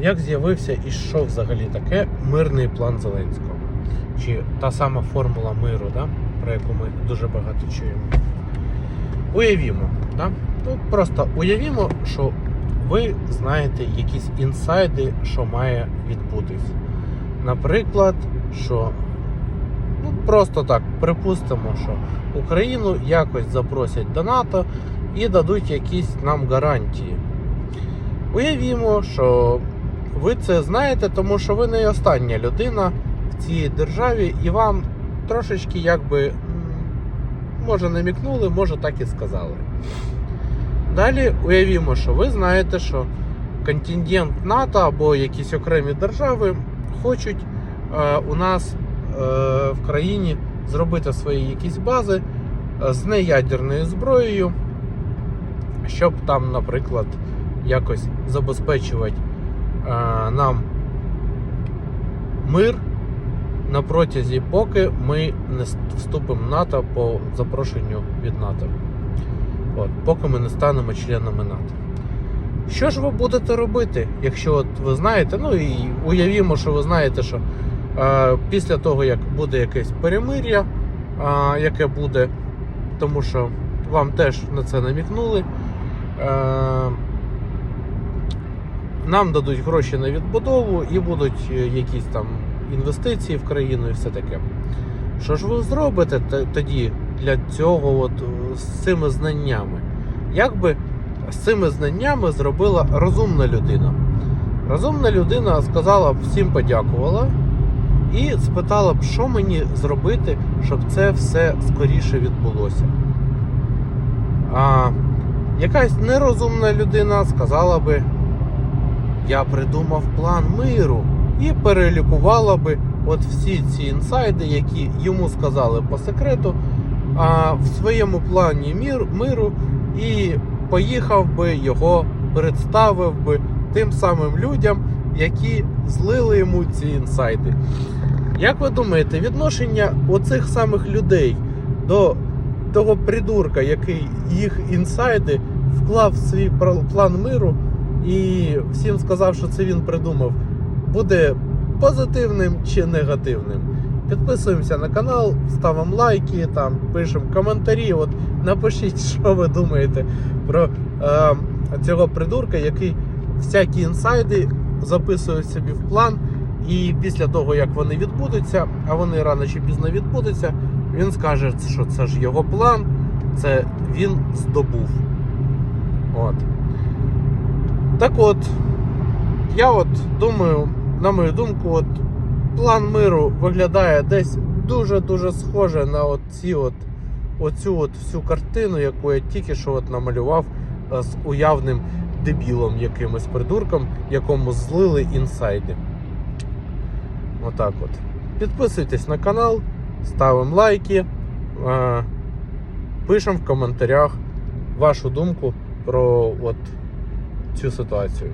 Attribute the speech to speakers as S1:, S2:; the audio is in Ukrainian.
S1: як з'явився і що взагалі таке мирний план Зеленського? Чи та сама формула миру, да? про яку ми дуже багато чуємо? Уявімо, да? ну, просто уявімо, що ви знаєте якісь інсайди, що має відбутись. Наприклад, що ну, просто так припустимо, що Україну якось запросять до НАТО і дадуть якісь нам гарантії. Уявімо, що ви це знаєте, тому що ви не остання людина в цій державі, і вам трошечки якби може намікнули, може так і сказали. Далі уявімо, що ви знаєте, що контингент НАТО або якісь окремі держави хочуть е, у нас е, в країні зробити свої якісь бази е, з неядерною зброєю, щоб там, наприклад, якось забезпечувати нам мир на протязі, поки ми не вступимо в НАТО по запрошенню від НАТО. От, поки ми не станемо членами НАТО. Що ж ви будете робити, якщо от ви знаєте, ну і уявімо, що ви знаєте, що е, після того, як буде якесь перемир'я, е, яке буде, тому що вам теж на це намікнули, е, нам дадуть гроші на відбудову і будуть е, якісь там інвестиції в країну і все таке. Що ж ви зробите тоді для цього, от, е, з цими знаннями? Як би з цими знаннями зробила розумна людина? Розумна людина сказала б всім подякувала і спитала б, що мені зробити, щоб це все скоріше відбулося. А якась нерозумна людина сказала би, я придумав план миру і перелікувала би от всі ці інсайди, які йому сказали по секрету, а в своєму плані мір, миру і поїхав би його, представив би тим самим людям, які злили йому ці інсайди. Як ви думаєте, відношення оцих самих людей до того придурка, який їх інсайди вклав в свій план миру і всім сказав, що це він придумав, буде позитивним чи негативним? Підписуємося на канал, ставимо лайки, там пишемо коментарі. От напишіть, що ви думаєте про е, цього придурка, який всякі інсайди записує собі в план. І після того, як вони відбудуться, а вони рано чи пізно відбудуться, він скаже, що це ж його план, це він здобув. От. Так от, я от думаю, на мою думку, от план миру виглядає десь дуже-дуже схоже на от от, оцю от всю картину, яку я тільки що от намалював е, з уявним дебілом, якимось придурком, якому злили інсайди. Отак от. Підписуйтесь на канал, ставимо лайки, е, пишемо в коментарях вашу думку про от цю ситуацію.